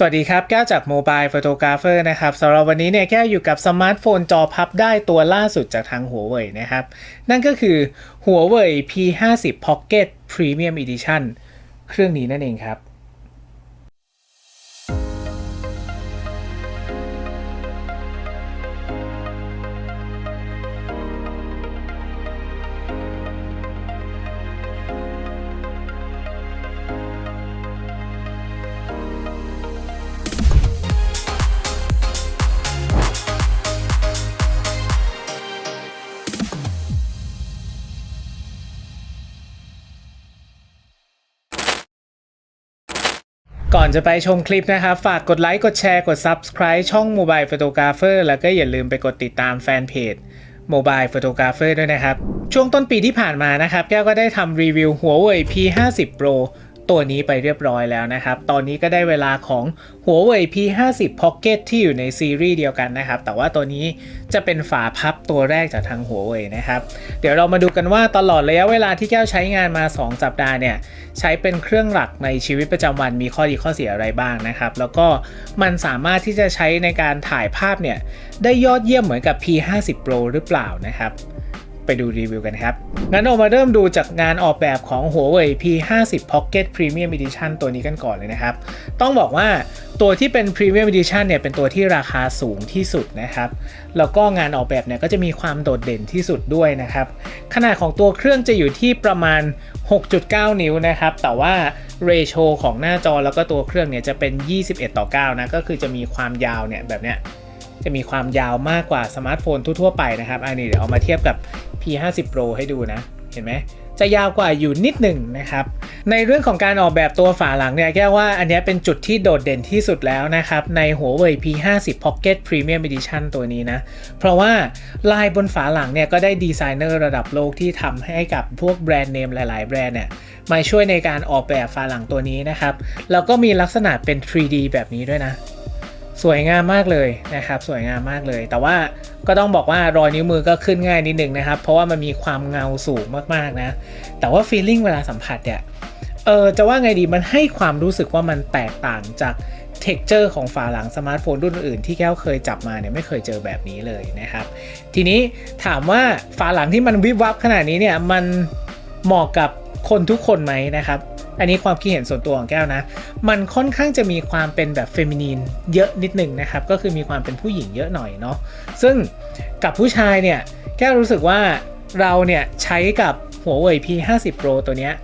สวัสดีครับ แก้วจากโมบายโฟโตกราฟเฟอร์นะครับสำหรับวันนี้เนี่ยแก้วอยู่กับสมาร์ทโฟนจอพับได้ตัวล่าสุดจากทางหัวเว่ยนะครับ นั่นก็คือหัวเว่ย P50 Pocket Premium Edition เครื่องนี้นั่นเองครับ อนจะไปชมคลิปนะครับ ฝากกดไลค์กดแชร์กด Subscribe ช่อง Mobile Photographer แล้วก็อย่าลืมไปกดติดตามแฟนเพจ Mobile Photographer ด้วยนะครับ ช่วงต้นปีที่ผ่านมานะครับ แก้วก็ได้ทำรีวิวหัวเว่ย P50 Pro ตัวนี้ไปเรียบร้อยแล้วนะครับ ตอนนี้ก็ได้เวลาของหัวเว่ย P50 Pocket ที่อยู่ในซีรีส์เดียวกันนะครับ แต่ว่าตัวนี้จะเป็นฝาพับตัวแรกจากทางหัวเว่ยนะครับ เดี๋ยวเรามาดูกันว่าตลอดระยะเวลาที่แก้วใช้งานมา 2 สัปดาห์เนี่ย ใช้เป็นเครื่องหลักในชีวิตประจำวันมีข้อดีข้อเสียอะไรบ้างนะครับ แล้วก็มันสามารถที่จะใช้ในการถ่ายภาพเนี่ยได้ยอดเยี่ยมเหมือนกับ P50 Pro หรือเปล่านะครับ ไปดูรีวิวกันครับ งั้นเรามาเริ่มดูจากงานออกแบบของ Huawei P50 Pocket Premium Edition ตัวนี้กันก่อนเลยนะครับ ต้องบอกว่าตัวที่เป็น Premium Edition เนี่ยเป็นตัวที่ราคาสูงที่สุดนะครับ แล้วก็งานออกแบบเนี่ยก็จะมีความโดดเด่นที่สุดด้วยนะครับ ขนาดของตัวเครื่องจะอยู่ที่ประมาณ 6.9 นิ้วนะครับ แต่ว่าเรโชของหน้าจอแล้วก็ตัวเครื่องเนี่ยจะเป็น 21 ต่อ 9 นะ ก็คือจะมีความยาวเนี่ยแบบเนี้ย จะมีความยาวมากกว่าสมาร์ทโฟนทั่วๆไปนะครับอันนี้เดี๋ยวเอามาเทียบกับ P50 Pro ให้ดูนะ เห็นไหมจะยาวกว่าอยู่นิดหนึ่งนะครับ ในเรื่องของการออกแบบตัวฝาหลังเนี่ยแก้ว่าอันนี้เป็นจุดที่โดดเด่นที่สุดแล้วนะครับ ในหัวเว่ย P50 Pocket Premium Edition ตัวนี้นะ เพราะว่าลายบนฝาหลังเนี่ยก็ได้ดีไซเนอร์ระดับโลกที่ทำให้กับพวกแบรนด์เนมหลาย ๆ แบรนด์เนี่ยมาช่วยในการออกแบบฝาหลังตัวนี้นะครับ แล้วก็มีลักษณะเป็น 3D แบบนี้ด้วยนะ สวยงามมากเลยนะครับสวยงามมากเลย แต่ว่าก็ต้องบอกว่ารอยนิ้วมือก็ขึ้นง่ายนิดนึงนะครับ เพราะว่ามันมีความเงาสูงมากๆนะ แต่ว่าฟีลลิ่งเวลาสัมผัสเนี่ยเออจะว่าไงดีมันให้ความรู้สึกว่ามันแตกต่างจากเท็กเจอร์ของฝาหลังสมาร์ทโฟนรุ่นอื่นที่แก้วเคยจับมาเนี่ยไม่เคยเจอแบบนี้เลยนะครับ ทีนี้ถามว่าฝาหลังที่มันวิบวับขนาดนี้เนี่ยมันเหมาะกับ คนทุกคนไหมนะครับ อันนี้ความคิดเห็นส่วนตัวของแก้วนะ มันค่อนข้างจะมีความเป็นแบบเฟมินีนเยอะนิดหนึ่งนะครับ ก็คือมีความเป็นผู้หญิงเยอะหน่อยเนาะ ซึ่งกับผู้ชายเนี่ยแก้วรู้สึกว่าเราเนี่ยใช้กับหัวเว่ย P50 Pro ตัวเนี้ย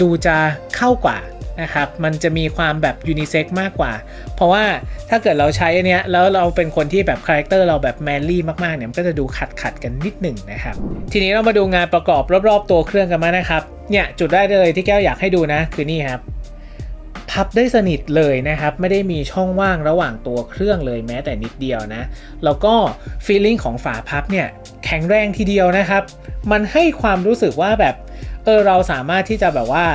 ดูจะเข้ากว่า นะครับ มันจะมีความแบบยูนิเซ็กมากกว่า เพราะว่าถ้าเกิดเราใช้อันเนี้ยแล้วเราเป็นคนที่แบบคาแรคเตอร์เราแบบแมนลี่มากๆเนี่ยมันก็จะดูขัดขัดกันนิดหนึ่งนะครับ ทีนี้เรามาดูงานประกอบรอบๆ ตัวเครื่องกันมานะครับ เนี่ยจุดได้เลยที่แก้วอยากให้ดูนะคือนี่ครับพับได้สนิทเลยนะครับ ไม่ได้มีช่องว่างระหว่างตัวเครื่องเลยแม้แต่นิดเดียวนะ แล้วก็ฟีลลิ่งของฝาพับเนี่ยแข็งแรงทีเดียวนะครับ มันให้ความรู้สึกว่าแบบเออเราสามารถที่จะแบบว่า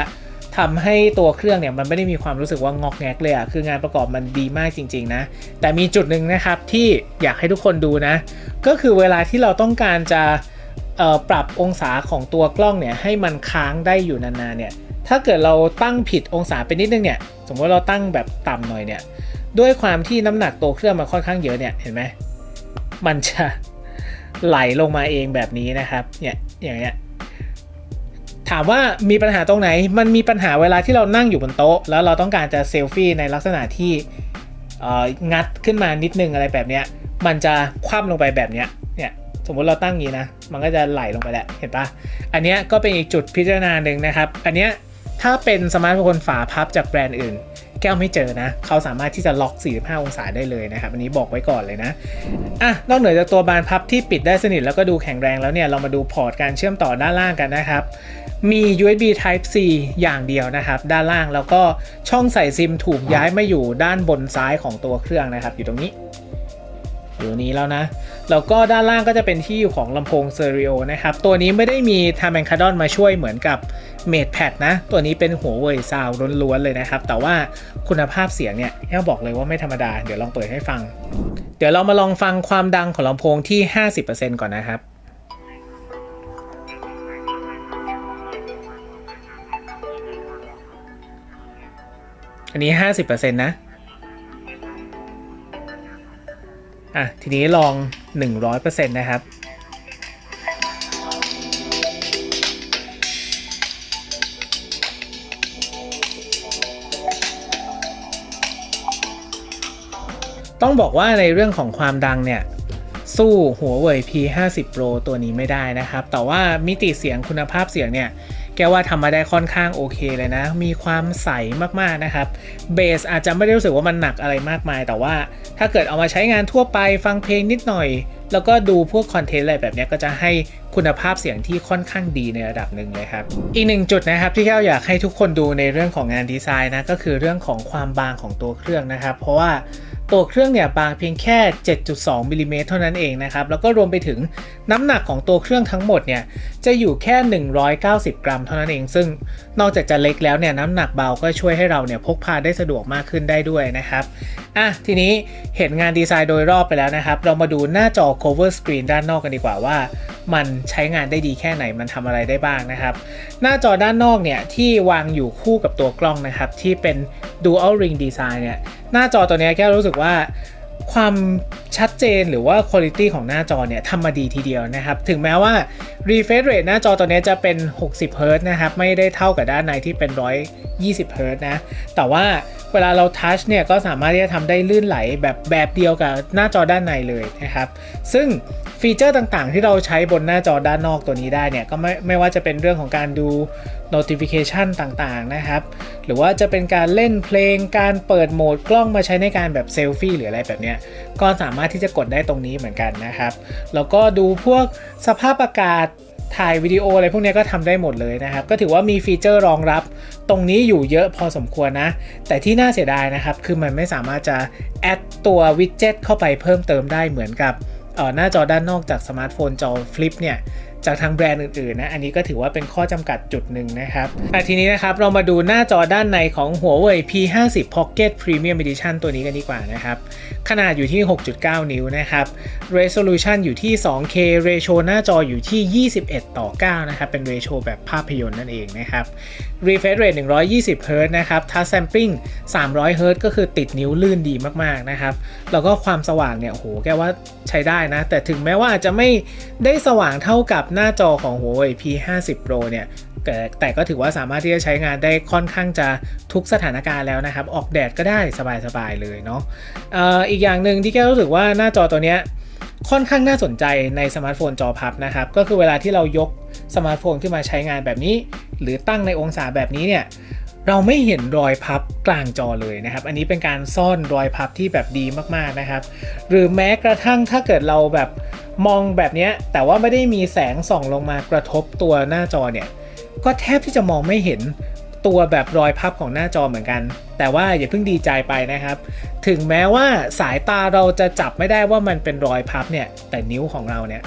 ทำให้ตัวเครื่องเนี่ยมันไม่ได้มีความรู้สึกว่างอกแงกเลยอะคืองานประกอบมันดีมากจริง ๆ นะ แต่มีจุดหนึ่งนะครับที่อยากให้ทุกคนดูนะ ก็คือเวลาที่เราต้องการจะปรับองศาของตัวกล้องเนี่ยให้มันค้างได้อยู่นานๆเนี่ยถ้าเกิดเราตั้งผิดองศาไปนิดนึงเนี่ยสมมติเราตั้งแบบต่ำหน่อยเนี่ยด้วยความที่น้ำหนักตัวเครื่องมันค่อนข้างเยอะเนี่ยเห็นไหมมันจะไหลลงมาเองแบบนี้นะครับเนี่ยอย่างเงี้ย ถามว่ามีปัญหาตรงไหน มันมีปัญหาเวลาที่เรานั่งอยู่บนโต๊ะ แล้วเราต้องการจะเซลฟี่ในลักษณะที่งัดขึ้นมานิดนึงอะไรแบบเนี้ย มันจะคว่ำลงไปแบบเนี้ย เนี่ย สมมติเราตั้งอย่างนี้นะ มันก็จะไหลลงไปแล้วเห็นปะอันเนี้ยก็เป็นอีกจุดพิจารณาหนึ่งนะครับ อันเนี้ยถ้าเป็นสมาร์ทโฟนฝาพับจากแบรนด์อื่น แก้วไม่เจอนะเขาสามารถที่จะล็อก 45 องศาได้เลยนะครับอันนี้บอกไว้ก่อนเลยนะอะนอกเหนือจากตัวบานพับที่ปิดได้สนิทแล้วก็ดูแข็งแรงแล้วเนี่ยเรามาดูพอร์ตการเชื่อมต่อด้านล่างกันนะครับมี USB Type C อย่างเดียวนะครับ ด้านล่างแล้วก็ช่องใส่ซิมถูกย้ายมาอยู่ด้านบนซ้ายของตัวเครื่องนะครับ อยู่ตรงนี้ อยู่นี้แล้วนะ แล้วก็ด้านล่างก็จะเป็นที่อยู่ของลำโพงเตอริโอนะครับ ตัวนี้ไม่ได้มีทา m แ n คา d อนมาช่วยเหมือนกับ m a d e p a d นะ ตัวนี้เป็นหัวเว่ยซาวล้วนๆเลยนะครับ แต่ว่าคุณภาพเสียงเนี่ยแค่บอกเลยว่าไม่ธรรมดา เดี๋ยวลองเปิดให้ฟัง เดี๋ยวเรามาลองฟังความดังของลำโพงที่ 50%ก่อนนะครับอันนี้ 50%นะ อะ ทีนี้ลอง 100%นะครับ ต้องบอกว่าในเรื่องของความดังเนี่ย สู้หัวเว่ย P50 Pro ตัวนี้ไม่ได้นะครับ แต่ว่ามิติเสียงคุณภาพเสียงเนี่ยแกว่าทำมาได้ค่อนข้างโอเคเลยนะ มีความใสมากๆนะครับ เบสอาจจะไม่ได้รู้สึกว่ามันหนักอะไรมากมาย แต่ว่า ถ้าเกิดเอามาใช้งานทั่วไปฟังเพลงนิดหน่อย แล้วก็ดูพวกคอนเทนต์อะไรแบบนี้ก็จะให้คุณภาพเสียงที่ค่อนข้างดีในระดับหนึ่งเลยครับ อีกหนึ่งจุดนะครับที่แก้วอยากให้ทุกคนดูในเรื่องของงานดีไซน์นะก็คือเรื่องของความบางของตัวเครื่องนะครับ เพราะว่า ตัวเครื่องเนี่ยบางเพียงแค่ 7.2มิลิเมตรเท่านั้นเองนะครับ แล้วก็รวมไปถึงน้ำหนักของตัวเครื่องทั้งหมดเนี่ยจะอยู่แค่ 190 กรัมเท่านั้นเอง ซึ่งนอกจากจะเล็กแล้วเนี่ยน้ำหนักเบาก็ช่วยให้เราเนี่ยพกพาได้สะดวกมากขึ้นได้ด้วยนะครับอะทีนี้เห็นงานดีไซน์โดยรอบไปแล้วนะครับ เรามาดูหน้าจอ cover screen ด้านนอกกันดีกว่าว่า มันใช้งานได้ดีแค่ไหนมันทำอะไรได้บ้างนะครับ หน้าจอด้านนอกเนี่ยที่วางอยู่คู่กับตัวกล้องนะครับที่เป็น dual ring design เนี่ย หน้าจอตัวนี้แก้รู้สึกว่าความชัดเจนหรือว่าคุณภาพของหน้าจอเนี่ยทำมาดีทีเดียวนะครับ ถึงแม้ว่า refresh rate หน้าจอตัวนี้จะเป็น 60 Hz นะครับ ไม่ได้เท่ากับด้านในที่เป็น 120 Hz นะ แต่ว่า เวลาเราทัชเนี่ยก็สามารถที่จะทำได้ลื่นไหลแบบแบบเดียวกับหน้าจอด้านในเลยนะครับ ซึ่งฟีเจอร์ต่างๆ ที่เราใช้บนหน้าจอด้านนอกตัวนี้ได้เนี่ยก็ไม่ไม่ว่าจะเป็นเรื่องของการดู notification ต่างๆนะครับ หรือว่าจะเป็นการเล่นเพลงการเปิดโหมดกล้องมาใช้ในการแบบเซลฟี่หรืออะไรแบบเนี้ยก็สามารถที่จะกดได้ตรงนี้เหมือนกันนะครับ แล้วก็ดูพวกสภาพอากาศ ถ่ายวิดีโออะไรพวกนี้ก็ทำได้หมดเลยนะครับ ก็ถือว่ามีฟีเจอร์รองรับ ตรงนี้อยู่เยอะพอสมควรนะ แต่ที่น่าเสียดายนะครับ คือมันไม่สามารถจะแอดตัววิดเจ็ตเข้าไปเพิ่มเติมได้เหมือนกับหน้าจอด้านนอกจากสมาร์ทโฟนจอฟลิปเนี่ย จากทางแบรนด์อื่นๆนะอันนี้ก็ถือว่าเป็นข้อจำกัดจุดหนึ่งนะครับอ่ทีนี้นะครับเรามาดูหน้าจอด้านในของหัวเว่ย P50 Pocket Premium Edition ตัวนี้กันดีกว่านะครับขนาดอยู่ที่ 6.9 นิ้วนะครับ Resolution อยู่ที่ 2K Ratio หน้าจออยู่ที่ 21 ต่อ 9 นะครับ เป็น Ratio แบบภาพยนตร์นั่นเองนะครับ Refresh Rate 120 Hz นะครับ Touch Sampling 300 Hz ก็คือติดนิ้วลื่นดีมากๆนะครับ แล้วก็ความสว่างเนี่ยโหแกว่าใช้ได้นะ แต่ถึงแม้ว่าจะไม่ได้สว่างเท่ากับหน้าจอของ Huawei P50 Pro เนี่ยแต่แต่ก็ถือว่าสามารถที่จะใช้งานได้ค่อนข้างจะทุกสถานการณ์แล้วนะครับ ออกแดดก็ได้สบายๆเลยเนาะอออีกอย่างหนึ่งที่แกรู้สึกว่าหน้าจอตัวเนี้ยค่อนข้างน่าสนใจในสมาร์ทโฟนจอพับนะครับ ก็คือเวลาที่เรายกสมาร์ทโฟนขึ้นมาใช้งานแบบนี้ หรือตั้งในองศาแบบนี้เนี่ย เราไม่เห็นรอยพับกลางจอเลยนะครับ อันนี้เป็นการซ่อนรอยพับที่แบบดีมากๆนะครับ หรือแม้กระทั่งถ้าเกิดเราแบบมองแบบนี้แต่ว่าไม่ได้มีแสงส่องลงมากระทบตัวหน้าจอเนี่ย ก็แทบที่จะมองไม่เห็นตัวแบบรอยพับของหน้าจอเหมือนกัน แต่ว่าอย่าเพิ่งดีใจไปนะครับ ถึงแม้ว่าสายตาเราจะจับไม่ได้ว่ามันเป็นรอยพับเนี่ย แต่นิ้วของเราเนี่ย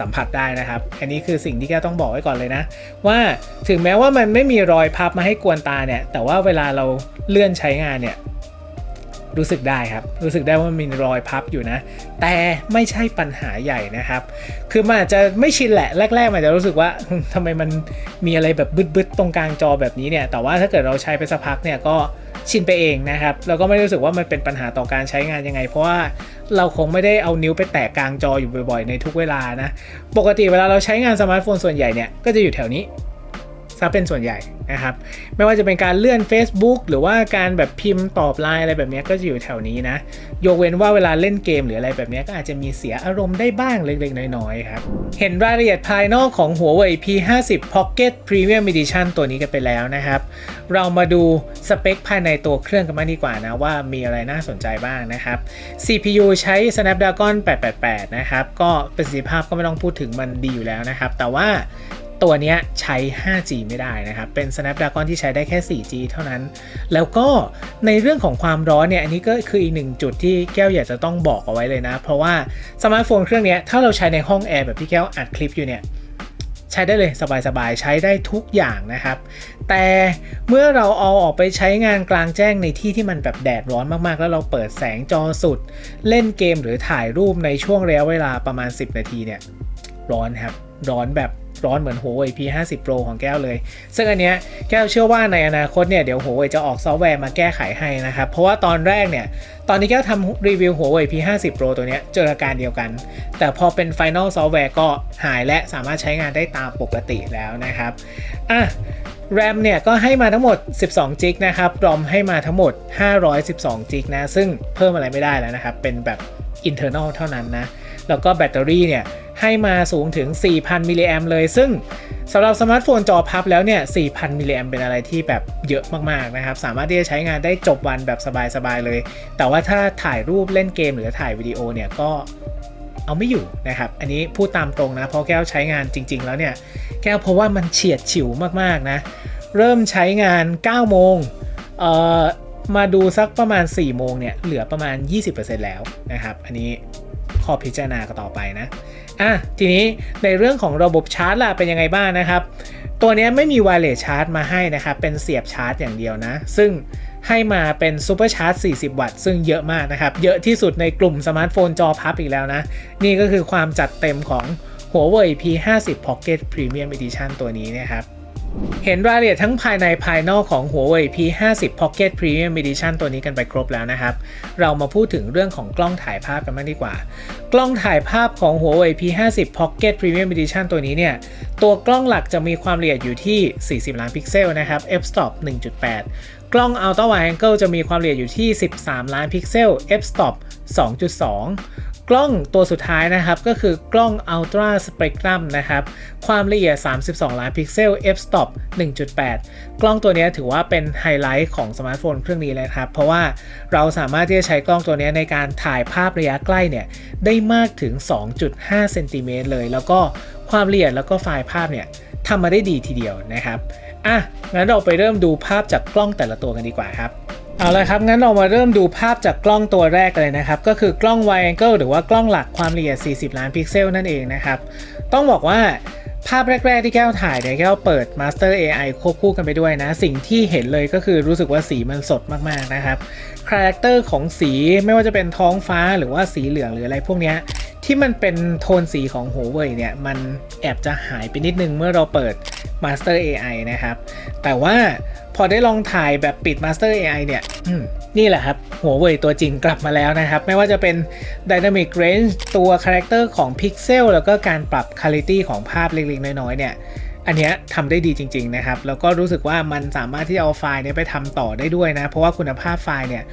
สัมผัสได้นะครับ อันนี้คือสิ่งที่แกต้องบอกไว้ก่อนเลยนะ ว่าถึงแม้ว่ามันไม่มีรอยพับมาให้กวนตาเนี่ย แต่ว่าเวลาเราเลื่อนใช้งานเนี่ย รู้สึกได้ครับ รู้สึกได้ว่ามีรอยพับอยู่นะ แต่ไม่ใช่ปัญหาใหญ่นะครับ คือมันอาจจะไม่ชินแหละ แรกๆมันจะรู้สึกว่าทำไมมันมีอะไรแบบบึดๆตรงกลางจอแบบนี้เนี่ย แต่ว่าถ้าเกิดเราใช้ไปสักพักเนี่ยก็ชินไปเองนะครับ แล้วก็ไม่รู้สึกว่ามันเป็นปัญหาต่อการใช้งานยังไง เพราะว่าเราคงไม่ได้เอานิ้วไปแตะกลางจออยู่บ่อยๆ ในทุกเวลานะ ปกติเวลาเราใช้งานสมาร์ทโฟนส่วนใหญ่เนี่ยก็จะอยู่แถวนี้ ซะเป็นส่วนใหญ่นะครับ ไม่ว่าจะเป็นการเลื่อน Facebook หรือว่าการแบบพิมพ์ตอบไลน์อะไรแบบนี้ก็จะอยู่แถวนี้นะ ยกเว้นว่าเวลาเล่นเกมหรืออะไรแบบนี้ก็อาจจะมีเสียอารมณ์ได้บ้างเล็กๆ น้อยๆครับ เห็นรายละเอียดภายนอกของ Huawei P50 Pocket Premium Edition ตัวนี้กันไปแล้วนะครับ เรามาดูสเปคภายในตัวเครื่องกันมากดีกว่านะว่ามีอะไรน่าสนใจบ้างนะครับ CPU ใช้ Snapdragon 888 นะครับ ก็ประสิทธิภาพก็ไม่ต้องพูดถึงมันดีอยู่แล้วนะครับ แต่ว่า ตัวนี้ใช้ 5G ไม่ได้นะครับ เป็น Snapdragon ที่ใช้ได้แค่ 4G เท่านั้น แล้วก็ในเรื่องของความร้อนเนี่ย อันนี้ก็คืออีกหนึ่งจุดที่แก้วอยากจะต้องบอกเอาไว้เลยนะ เพราะว่าสมาร์ทโฟนเครื่องนี้ถ้าเราใช้ในห้องแอร์แบบที่แก้วอัดคลิปอยู่เนี่ยใช้ได้เลยสบายๆ ใช้ได้ทุกอย่างนะครับ แต่เมื่อเราเอาออกไปใช้งานกลางแจ้งในที่ที่มันแบบแดดร้อนมากๆ แล้วเราเปิดแสงจอสุด เล่นเกมหรือถ่ายรูปในช่วงระยะเวลาประมาณ 10 นาทีเนี่ย ร้อนครับ ร้อนแบบ ร้อนเหมือน Huawei P50 Pro ของแก้วเลย ซึ่งอันเนี้ยแก้วเชื่อว่าในอนาคตเนี่ยเดี๋ยว Huawei จะออกซอฟต์แวร์มาแก้ไขให้นะครับ เพราะว่าตอนแรกเนี่ย ตอนที่แก้วทำรีวิว Huawei P50 Pro ตัวเนี้ยเจออาการเดียวกัน แต่พอเป็น Final Software ก็หายและสามารถใช้งานได้ตามปกติแล้วนะครับอะ RAM เนี่ยก็ให้มาทั้งหมด 12 จิกนะครับ ROM ให้มาทั้งหมด 512 จิกนะ ซึ่งเพิ่มอะไรไม่ได้แล้วนะครับ เป็นแบบ internal เท่านั้นนะ แล้วก็แบตเตอรี่เนี่ย ให้มาสูงถึง 4,000 มิลลิแอมเลย ซึ่งสำหรับสมาร์ทโฟนจอพับแล้วเนี่ย 4,000 มิลลิแอมเป็นอะไรที่แบบเยอะมาก ๆ นะครับ สามารถที่จะใช้งานได้จบวันแบบสบาย ๆ เลย แต่ว่าถ้าถ่ายรูปเล่นเกมหรือถ่ายวิดีโอเนี่ยก็เอาไม่อยู่นะครับ อันนี้พูดตามตรงนะ เพราะแก้วใช้งานจริง ๆ แล้วเนี่ย แก้วเพราะว่ามันเฉียดฉิวมาก ๆ นะ เริ่มใช้งาน 9 โมงเอ่อมาดูสักประมาณ 4 โมงเนี่ย เหลือประมาณ 20%แล้วนะครับ อันนี้ข้อพิจารณากันต่อไปนะ อะทีนี้ในเรื่องของระบบชาร์จล่ะเป็นยังไงบ้างนะครับ ตัวนี้ไม่มีไวเลสชาร์จมาให้นะครับ เป็นเสียบชาร์จอย่างเดียวนะ ซึ่งให้มาเป็นซูเปอร์ชาร์จ 40 วัตต์ ซึ่งเยอะมากนะครับ เยอะที่สุดในกลุ่มสมาร์ทโฟนจอพับอีกแล้วนะ นี่ก็คือความจัดเต็มของ Huawei P50 Pocket Premium Edition ตัวนี้นะครับ เห็นรายละเอียดทั้งภายในภายนอกของ Huawei P50 Pocket Premium Edition ตัวนี้กันไปครบแล้วนะครับ เรามาพูดถึงเรื่องของกล้องถ่ายภาพกันบ้างดีกว่า กล้องถ่ายภาพของ Huawei P50 Pocket Premium Edition ตัวนี้เนี่ย ตัวกล้องหลักจะมีความละเอียดอยู่ที่ 40 ล้านพิกเซลนะครับ f-stop 1.8 กล้อง Ultra Wide Angle จะมีความละเอียดอยู่ที่ 13 ล้านพิกเซล f-stop 2.2 กล้องตัวสุดท้ายนะครับ ก็คือกล้อง Ultra Spectrum นะครับ ความละเอียด 32 ล้านพิกเซล f-stop 1.8 กล้องตัวนี้ถือว่าเป็นไฮไลท์ของสมาร์ทโฟนเครื่องนี้เลยครับ เพราะว่าเราสามารถที่จะใช้กล้องตัวนี้ในการถ่ายภาพระยะใกล้เนี่ย ได้มากถึง 2.5 เซนติเมตรเลย แล้วก็ความละเอียดแล้วก็ไฟล์ภาพเนี่ยทำมาได้ดีทีเดียวนะครับ อะ งั้นเราไปเริ่มดูภาพจากกล้องแต่ละตัวกันดีกว่าครับ เอาละครับงั้นเรามาเริ่มดูภาพจากกล้องตัวแรกเลยนะครับ ก็คือกล้อง wide angle หรือว่ากล้องหลักความละเอียด 40 ล้านพิกเซลนั่นเองนะครับ ต้องบอกว่าภาพแรก ๆ ที่แก้วถ่ายเนี่ยแก้วเปิด Master AI ควบคู่กันไปด้วยนะ สิ่งที่เห็นเลยก็คือรู้สึกว่าสีมันสดมากๆนะครับคาแรคเตอร์ของสีไม่ว่าจะเป็นท้องฟ้าหรือว่าสีเหลืองหรืออะไรพวกนี้ ที่มันเป็นโทนสีของ h u เว่ยเนี่ย มันแอบจะหายไปนิดนึงเมื่อเราเปิด Master AI นะครับ แต่ว่าพอได้ลองถ่ายแบบปิด Master AI เนี่ยนี่แหละครับ หัวเว่ยตัวจริงกลับมาแล้วนะครับ ไม่ว่าจะเป็น Dynamic Range ตัวคาแรคเตอร์ของพิกเซลแล้วก็การปรับ Quality ของภาพเล็กๆ น้อยๆ เนี่ย อันเนี้ยทำได้ดีจริง ๆนะครับ แล้วก็รู้สึกว่ามันสามารถที่จะเอาไฟล์เนี้ยไปทำต่อได้ด้วยนะ เพราะว่าคุณภาพไฟล์เนี่ย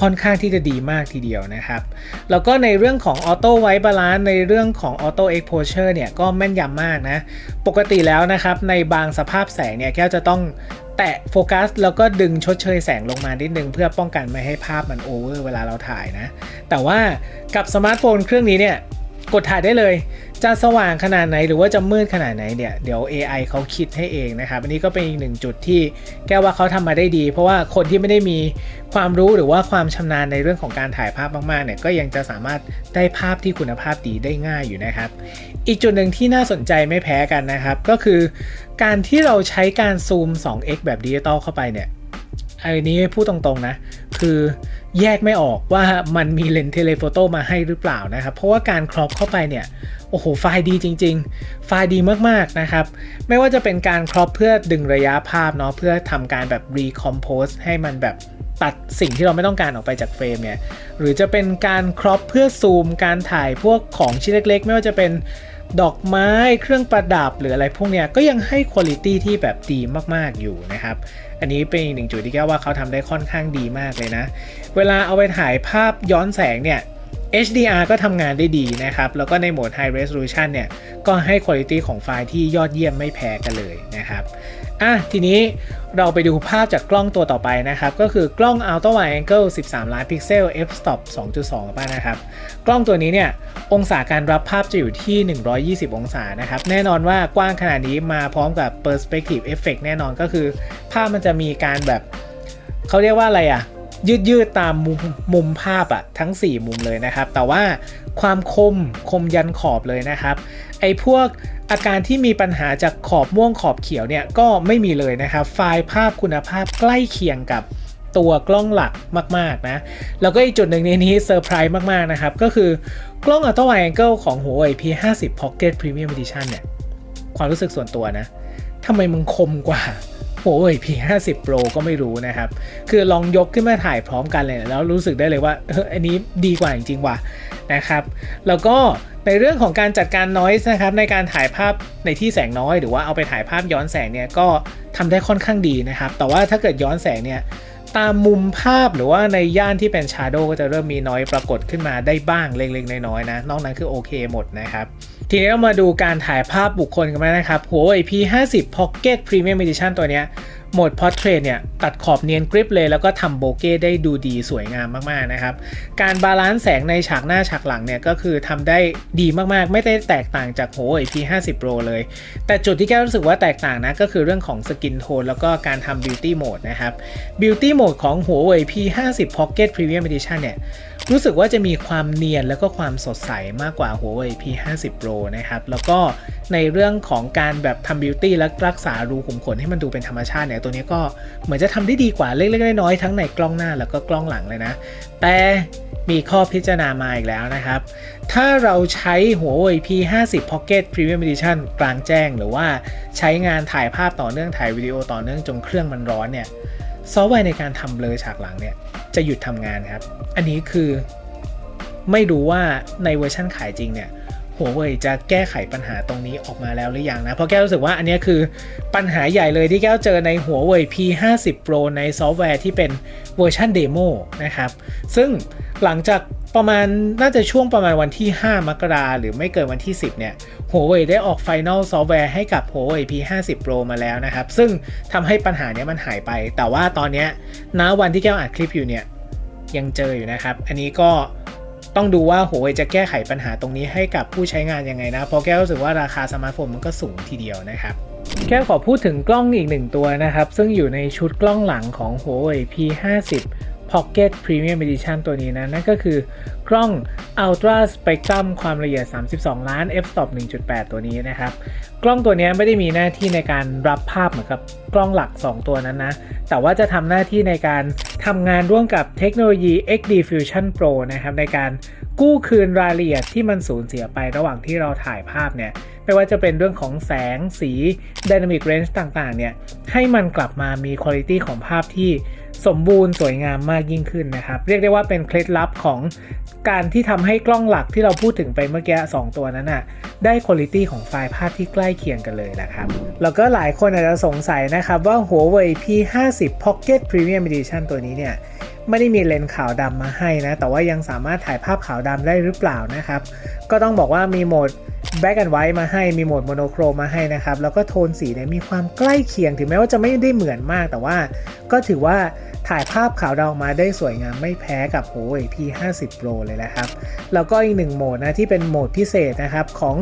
ค่อนข้างที่จะดีมากทีเดียวนะครับ แล้วก็ในเรื่องของ Auto White Balance ในเรื่องของ Auto Exposure เนี่ยก็แม่นยำมากนะ ปกติแล้วนะครับในบางสภาพแสงเนี่ยแก้วจะต้องแตะโฟกัสแล้วก็ดึงชดเชยแสงลงมานิดนึง เพื่อป้องกันไม่ให้ภาพมันโอเวอร์เวลาเราถ่ายนะ แต่ว่ากับสมาร์ทโฟนเครื่องนี้เนี่ยกดถ่ายได้เลย จะสว่างขนาดไหนหรือว่าจะมืดขนาดไหนเนี่ยเดี๋ยว AI เขาคิดให้เองนะครับ อันนี้ก็เป็นอีกหนึ่งจุดที่แก้วว่าเขาทำมาได้ดี เพราะว่าคนที่ไม่ได้มีความรู้หรือว่าความชำนาญในเรื่องของการถ่ายภาพมากๆเนี่ยก็ยังจะสามารถได้ภาพที่คุณภาพดีได้ง่ายอยู่นะครับ อีกจุดหนึ่งที่น่าสนใจไม่แพ้กันนะครับ ก็คือการที่เราใช้การซูม 2x แบบดิจิตอลเข้าไปเนี่ยอันนี้พูดตรงๆนะ คือแยกไม่ออกว่ามันมีเลนส์เทเลโฟโต้มาให้หรือเปล่านะครับ เพราะว่าการครอปเข้าไปเนี่ย โอ้โห ไฟล์ดีจริง ๆ ไฟล์ดีมากๆนะครับ ไม่ว่าจะเป็นการครอปเพื่อดึงระยะภาพเนาะเพื่อทำการแบบรีคอมโพสให้มันแบบตัดสิ่งที่เราไม่ต้องการออกไปจากเฟรมเนี่ย หรือจะเป็นการครอปเพื่อซูม การถ่ายพวกของชิ้นเล็ก ๆ ไม่ว่าจะเป็นดอกไม้เครื่องประดับหรืออะไรพวกเนี้ยก็ยังให้คุณภาพที่แบบดีมากๆอยู่นะครับ อันนี้เป็นอีกหนึ่งจุดที่แก้วว่าเขาทำได้ค่อนข้างดีมากเลยนะ เวลาเอาไปถ่ายภาพย้อนแสงเนี่ย HDR ก็ทำงานได้ดีนะครับ แล้วก็ในโหมด High Resolution เนี่ย ก็ให้คุณภาพของไฟล์ที่ยอดเยี่ยมไม่แพ้กันเลยนะครับ อะทีนี้เราไปดูภาพจากกล้องตัวต่อไปนะครับ ก็คือกล้อง Ultra Wide Angle 13 ล้านพิกเซล f-stop 2.2กันนะครับ กล้องตัวนี้เนี่ย องศาการรับภาพจะอยู่ที่ 120 องศานะครับ แน่นอนว่ากว้างขนาดนี้มาพร้อมกับ Perspective Effect แน่นอนก็คือ ภาพมันจะมีการแบบ เขาเรียกว่าอะไรอะ ยืดยืดตามมุมมุมภาพอะทั้ง 4 มุมเลยนะครับ แต่ว่าความคมคมยันขอบเลยนะครับไอ้พวกอาการที่มีปัญหาจากขอบม่วงขอบเขียวเนี่ยก็ไม่มีเลยนะครับ ไฟล์ภาพคุณภาพใกล้เคียงกับตัวกล้องหลักมาก ๆ นะ แล้วก็อีกจุดหนึ่งในนี้เซอร์ไพรส์มาก ๆ นะครับ ก็คือกล้อง Ultra Wide Angle ของ Huawei P50 Pocket Premium Edition เนี่ย ความรู้สึกส่วนตัวนะทำไมมึงคมกว่า Huawei P50 Pro ก็ไม่รู้นะครับ คือลองยกขึ้นมาถ่ายพร้อมกันเลยแล้วรู้สึกได้เลยว่าเอออันนี้ดีกว่าจริงๆว่ะนะครับ แล้วก็ในเรื่องของการจัดการ noise นะครับในการถ่ายภาพในที่แสงน้อย หรือว่าเอาไปถ่ายภาพย้อนแสงเนี่ยก็ทำได้ค่อนข้างดีนะครับ แต่ว่าถ้าเกิดย้อนแสงเนี่ย ตามมุมภาพหรือว่าในย่านที่เป็นชาโดก็จะเริ่มมีน้อยปรากฏขึ้นมาได้บ้างเล็กๆ น้อยๆนะ นอกนั้นคือโอเคหมดนะครับทีนี้เรามาดูการถ่ายภาพบุคคลกันไหมนะครับ Huawei P50 Pocket Premium Edition ตัวเนี้ย โหมด Portrait เนี่ยตัดขอบเนียนกริปเลยแล้วก็ทำโบเก้ได้ดูดีสวยงามมากๆนะครับ การบาลานซ์แสงในฉากหน้าฉากหลังเนี่ยก็คือทำได้ดีมากๆ ไม่ได้แตกต่างจาก Huawei P50 Pro เลย แต่จุดที่แก้วรู้สึกว่าแตกต่างนะก็คือเรื่องของสกินโทนแล้วก็การทำ Beauty Mode นะครับ Beauty Mode ของ Huawei P50 Pocket Premium Edition เนี่ยรู้สึกว่าจะมีความเนียนแล้วก็ความสดใสมากกว่า Huawei P50 Pro นะครับ แล้วก็ในเรื่องของการแบบทำบิวตี้และรักษารูขุมขนให้มันดูเป็นธรรมชาติเนี่ยตัวนี้ก็เหมือนจะทำได้ดีกว่าเล็กๆน้อยๆทั้งในกล้องหน้าแล้วก็กล้องหลังเลยนะ แต่มีข้อพิจารณามาอีกแล้วนะครับ ถ้าเราใช้ Huawei P50 Pocket Premium Edition กลางแจ้ง หรือว่าใช้งานถ่ายภาพต่อเนื่องถ่ายวิดีโอต่อเนื่องจนเครื่องมันร้อนเนี่ยซอฟต์แวร์ในการทำเบลอฉากหลังเนี่ยจะหยุดทำงานครับ อันนี้คือไม่รู้ว่าในเวอร์ชั่นขายจริงเนี่ย หัวเว่ยจะแก้ไขปัญหาตรงนี้ออกมาแล้วหรือยังนะ เพราะแก้วรู้สึกว่าอันนี้คือปัญหาใหญ่เลยที่แก้วเจอในหัวเว่ย P50 Pro ในซอฟต์แวร์ที่เป็นเวอร์ชันเดโมนะครับ ซึ่งหลังจากประมาณน่าจะช่วงประมาณวันที่ 5 มกราหรือไม่เกินวันที่ 10 เนี่ย Huawei ได้ออก Final Software ให้กับ Huawei P50 Pro มาแล้วนะครับ ซึ่งทำให้ปัญหานี้มันหายไป แต่ว่าตอนนี้ณวันที่แก้วอัดคลิปอยู่เนี่ยยังเจออยู่นะครับ อันนี้ก็ ต้องดูว่า Huawei จะแก้ไขปัญหาตรงนี้ให้กับผู้ใช้งานยังไงนะ เพราะแก้รู้สึกว่าราคาสมาร์ทโฟนมันก็สูงทีเดียวนะครับแก้ขอพูดถึงกล้องอีกหนึ่งตัวนะครับ ซึ่งอยู่ในชุดกล้องหลังของ Huawei P50 Pocket Premium Edition ตัวนี้นะ นั่นก็คือกล้อง Ultra Spectrum ความละเอียด 32 ล้าน f-stop 1.8 ตัวนี้นะครับ กล้องตัวนี้ไม่ได้มีหน้าที่ในการรับภาพเหมือนกับกล้องหลัก 2 ตัวนั้นนะ แต่ว่าจะทำหน้าที่ในการทำงานร่วมกับเทคโนโลยี XD Fusion Pro นะครับในการกู้คืนรายละเอียดที่มันสูญเสียไประหว่างที่เราถ่ายภาพเนี่ยไม่ว่าจะเป็นเรื่องของแสงสี Dynamic Range ต่างๆเนี่ยให้มันกลับมามีคุณภาพของภาพที่ สมบูรณ์สวยงามมากยิ่งขึ้นนะครับ เรียกได้ว่าเป็นเคล็ดลับของการที่ทำให้กล้องหลักที่เราพูดถึงไปเมื่อกี้2ตัวนั้นอะได้คุณลิตี้ของไฟล์ภาพที่ใกล้เคียงกันเลยนะครับ แล้วก็หลายคนอาจจะสงสัยนะครับว่า Huawei P50 Pocket Premium Edition ตัวนี้เนี่ย ไม่ได้มีเลนส์ขาวดำมาให้นะ แต่ว่ายังสามารถถ่ายภาพขาวดำได้หรือเปล่านะครับ ก็ต้องบอกว่ามีโหมด Black and White มาให้ มีโหมด Monochrome มาให้นะครับ แล้วก็โทนสีเนี่ยมีความใกล้เคียง ถึงแม้ว่าจะไม่ได้เหมือนมาก แต่ว่าก็ถือว่าถ่ายภาพขาวดำออกมาได้สวยงามไม่แพ้กับ Huawei P50 Pro เลยนะครับ แล้วก็อีกหนึ่งโหมดนะที่เป็นโหมดพิเศษนะครับของ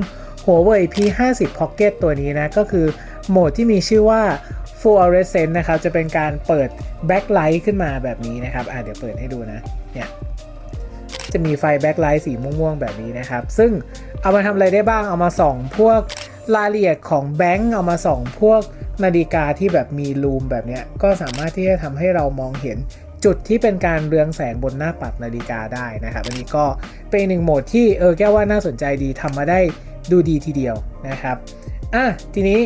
Huawei P50 Pocket ตัวนี้นะ ก็คือโหมดที่มีชื่อว่า Fluorescent นะครับ จะเป็นการเปิด backlight ขึ้นมาแบบนี้นะครับ อะเดี๋ยวเปิดให้ดูนะ เนี่ย จะมีไฟแบ็คไลท์สีม่วงๆ แบบนี้นะครับ ซึ่งเอามาทำอะไรได้บ้าง เอามาส่องพวกรายละเอียดของแบงก์เอามาส่องพวกนาฬิกาที่แบบมีลูมแบบนี้ก็สามารถที่จะทำให้เรามองเห็นจุดที่เป็นการเรืองแสงบนหน้าปัดนาฬิกาได้นะครับอันนี้ก็เป็นหนึ่งโหมดที่เออแก้วว่าน่าสนใจดีทำมาได้ดูดีทีเดียวนะครับ อะทีนี้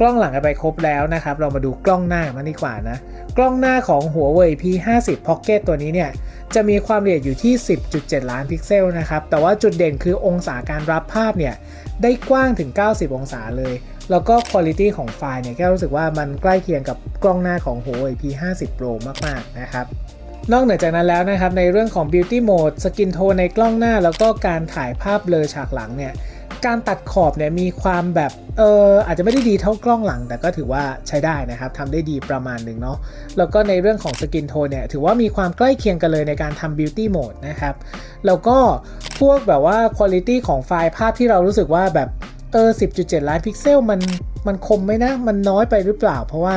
กล้องหลังกันไปครบแล้วนะครับ เรามาดูกล้องหน้ากันดีกว่านะ กล้องหน้าของ Huawei P50 Pocket ตัวนี้เนี่ย จะมีความละเอียดอยู่ที่ 10.7 ล้านพิกเซลนะครับ แต่ว่าจุดเด่นคือองศาการรับภาพเนี่ย ได้กว้างถึง 90 องศาเลย แล้วก็คุณภาพของไฟล์เนี่ยแก้รู้สึกว่ามันใกล้เคียงกับกล้องหน้าของ Huawei P50 Pro มากๆนะครับนอกเหนือจากนั้นแล้วนะครับ ในเรื่องของ Beauty Mode สกินโทนในกล้องหน้า แล้วก็การถ่ายภาพเลอฉากหลังเนี่ย การตัดขอบเนี่ยมีความแบบเอออาจจะไม่ได้ดีเท่ากล้องหลัง แต่ก็ถือว่าใช้ได้นะครับทำได้ดีประมาณหนึ่งเนาะแล้วก็ในเรื่องของสกินโทนเนี่ยถือว่ามีความใกล้เคียงกันเลยในการทำ Beauty Mode นะครับแล้วก็พวกแบบว่าคุณภาพของไฟล์ภาพที่เรารู้สึกว่าแบบเออ 10.7 ล้านพิกเซลมันมันคมไหมนะ มันน้อยไปหรือเปล่า เพราะว่า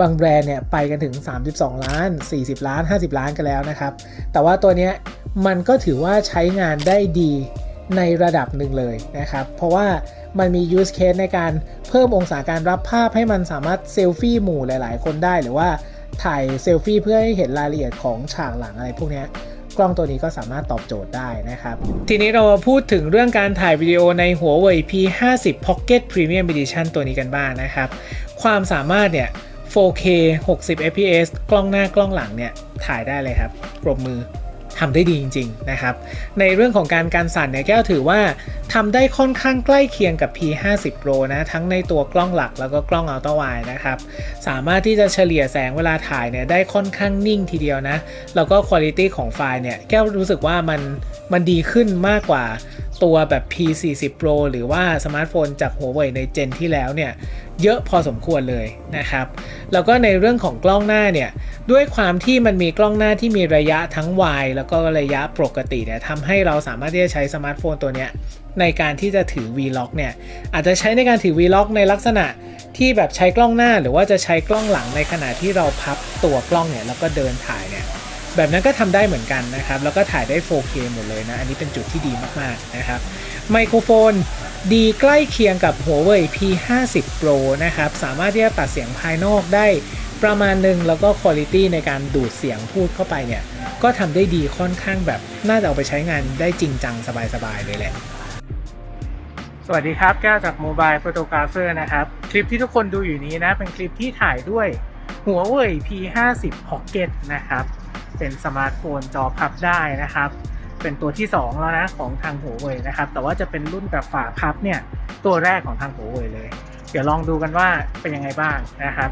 บางแบรนด์เนี่ยไปกันถึง 32 ล้าน 40 ล้าน 50 ล้านกันแล้วนะครับ แต่ว่าตัวเนี้ยมันก็ถือว่าใช้งานได้ดี ในระดับหนึ่งเลยนะครับ เพราะว่ามันมี use case ในการเพิ่มองศาการรับภาพให้มันสามารถเซลฟี่หมู่หลาย ๆ คนได้หรือว่าถ่ายเซลฟี่เพื่อให้เห็นรายละเอียดของฉากหลังอะไรพวกนี้กล้องตัวนี้ก็สามารถตอบโจทย์ได้นะครับ ทีนี้เรามาพูดถึงเรื่องการถ่ายวิดีโอใน Huawei P50 Pocket Premium Edition ตัวนี้กันบ้างนะครับ ความสามารถเนี่ย 4K 60 fps กล้องหน้ากล้องหลังเนี่ย ถ่ายได้เลยครับปรบมือ ทำได้ดีจริง ๆ นะครับ ในเรื่องของการการสั่นเนี่ยแก้วถือว่าทำได้ค่อนข้างใกล้เคียงกับ P50 Pro นะทั้งในตัวกล้องหลักแล้วก็กล้องอัลตร้าไวด์นะครับ สามารถที่จะเฉลี่ยแสงเวลาถ่ายเนี่ยได้ค่อนข้างนิ่งทีเดียวนะ แล้วก็คุณภาพของไฟล์เนี่ยแก้วรู้สึกว่ามันมันดีขึ้นมากกว่าตัวแบบ P40 Pro หรือว่าสมาร์ทโฟนจาก Huawei ในเจนที่แล้วเนี่ย เยอะพอสมควรเลยนะครับ แล้วก็ในเรื่องของกล้องหน้าเนี่ยด้วยความที่มันมีกล้องหน้าที่มีระยะทั้งวายแล้วก็ระยะปกติเนี่ยทำให้เราสามารถที่จะใช้สมาร์ทโฟนตัวเนี้ยในการที่จะถือ Vlog เนี่ยอาจจะใช้ในการถือ Vlog ในลักษณะที่แบบใช้กล้องหน้าหรือว่าจะใช้กล้องหลังในขณะที่เราพับตัวกล้องเนี่ยแล้วก็เดินถ่ายเนี่ยแบบนั้นก็ทำได้เหมือนกันนะครับ แล้วก็ถ่ายได้ 4K หมดเลยนะ อันนี้เป็นจุดที่ดีมาก ๆ นะครับ ไมโครโฟน ดีใกล้เคียงกับ Huawei P50 Pro นะครับ สามารถที่จะตัดเสียงภายนอกได้ประมาณหนึ่งแล้วก็คุณภาพในการดูดเสียงพูดเข้าไปเนี่ย ก็ทำได้ดีค่อนข้างแบบ น่าจะเอาไปใช้งานได้จริงจังสบายๆเลยแหละ สวัสดีครับ แก้วจาก Mobile Photographer นะครับ คลิปที่ทุกคนดูอยู่นี้นะ เป็นคลิปที่ถ่ายด้วย Huawei P50 Pocket นะครับ เป็นสมาร์ทโฟนจอพับได้นะครับ เป็นตัวที่ 2 แล้วนะของทาง Huawei นะครับ แต่ว่าจะเป็นรุ่นแบบฝาพับเนี่ยตัวแรกของทาง Huawei เลย เดี๋ยวลองดูกันว่าเป็นยังไงบ้างนะครับ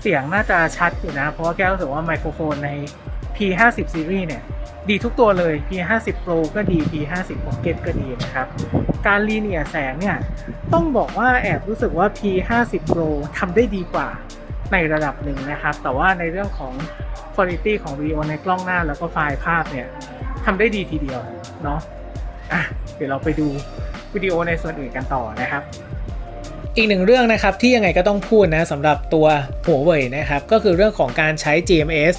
เสียงน่าจะชัดอยู่นะ เพราะว่าแก้วรู้สึกว่าไมโครโฟนใน P50 Series เนี่ยดีทุกตัวเลย P50 Pro ก็ดี P50 Pocket ก็ดีนะครับ การลีเนียร์แสงเนี่ยต้องบอกว่าแอบรู้สึกว่า P50 Pro ทำได้ดีกว่าในระดับหนึ่งนะครับ แต่ว่าในเรื่องของคุณภาพของวิดีโอในกล้องหน้าแล้วก็ไฟล์ภาพเนี่ย ทำได้ดีทีเดียวเนาะอะเดี๋ยวเราไปดูวิดีโอในส่วนอื่นกันต่อนะครับอีกหนึ่งเรื่องนะครับที่ยังไงก็ต้องพูดนะสำหรับตัวหัวเว่ยนะครับก็คือเรื่องของการใช้ GMS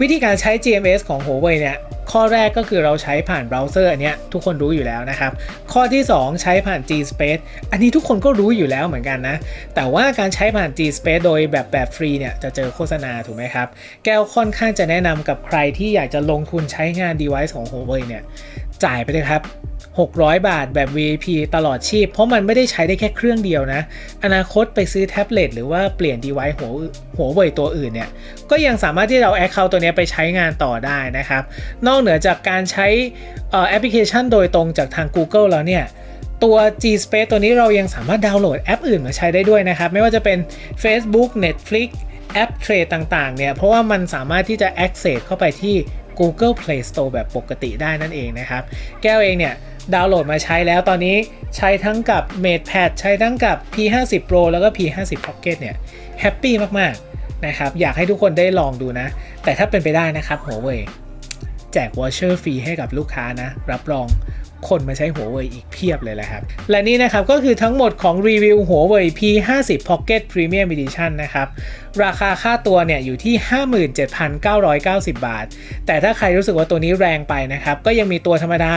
วิธีการใช้ GMS ของหัวเว่ยเนี่ยข้อแรกก็คือเราใช้ผ่านเบราว์เซอร์อันเนี้ยทุกคนรู้อยู่แล้วนะครับ ข้อที่ 2 ใช้ผ่าน G Space อันนี้ทุกคนก็รู้อยู่แล้วเหมือนกันนะ แต่ว่าการใช้ผ่าน G Space โดยแบบแบบฟรีเนี่ยจะเจอโฆษณาถูกไหมครับ แก้วค่อนข้างจะแนะนำกับใครที่อยากจะลงทุนใช้งาน device ของ Huawei เนี่ย จ่ายไปเลยครับ 600 บาทแบบ VIP ตลอดชีพ เพราะมันไม่ได้ใช้ได้แค่เครื่องเดียวนะ อนาคตไปซื้อแท็บเล็ตหรือว่าเปลี่ยน device หัวหัวเว่ยตัวอื่นเนี่ย ก็ยังสามารถที่เอา Account ตัวนี้ไปใช้งานต่อได้นะครับ นอกเหนือจากการใช้แอปพลิเคชันโดยตรงจากทาง Google แล้วเนี่ยตัว G Space ตัวนี้เรายังสามารถดาวน์โหลดแอปอื่นมาใช้ได้ด้วยนะครับ ไม่ว่าจะเป็น Facebook Netflix แอปเทรดต่างๆเนี่ย เพราะว่ามันสามารถที่จะ access เข้าไปที่ Google Play Store แบบปกติได้นั่นเองนะครับ แก้วเองเนี่ยดาวน์โหลดมาใช้แล้วตอนนี้ใช้ทั้งกับ MatePad ใช้ทั้งกับ P50 Pro แล้วก็ P50 Pocket เนี่ยแฮปปี้มากๆนะครับ อยากให้ทุกคนได้ลองดูนะ แต่ถ้าเป็นไปได้นะครับ Huawei แจกวอชเชอร์ฟรีให้กับลูกค้านะ รับรอง คนมาใช้ Huawei อีกเพียบเลยแหละครับ และนี่นะครับก็คือทั้งหมดของรีวิว Huawei P50 Pocket Premium Edition นะครับ ราคาค่าตัวเนี่ยอยู่ที่ 57,990 บาท แต่ถ้าใครรู้สึกว่าตัวนี้แรงไปนะครับ ก็ยังมีตัวธรรมดา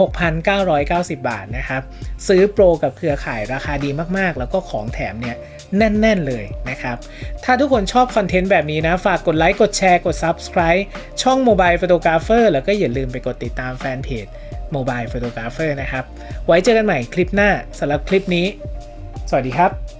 46,990 บาทนะครับ ซื้อโปรกับเครือข่ายราคาดีมากๆ แล้วก็ของแถมเนี่ยแน่น ๆ เลยนะครับ ถ้าทุกคนชอบคอนเทนต์แบบนี้นะ ฝากกดไลค์ กดแชร์ กด Subscribe ช่อง Mobile Photographer แล้วก็อย่าลืมไปกดติดตามแฟนเพจ Mobile Photographer นะครับ ไว้เจอกันใหม่คลิปหน้าสำหรับคลิปนี้ สวัสดีครับ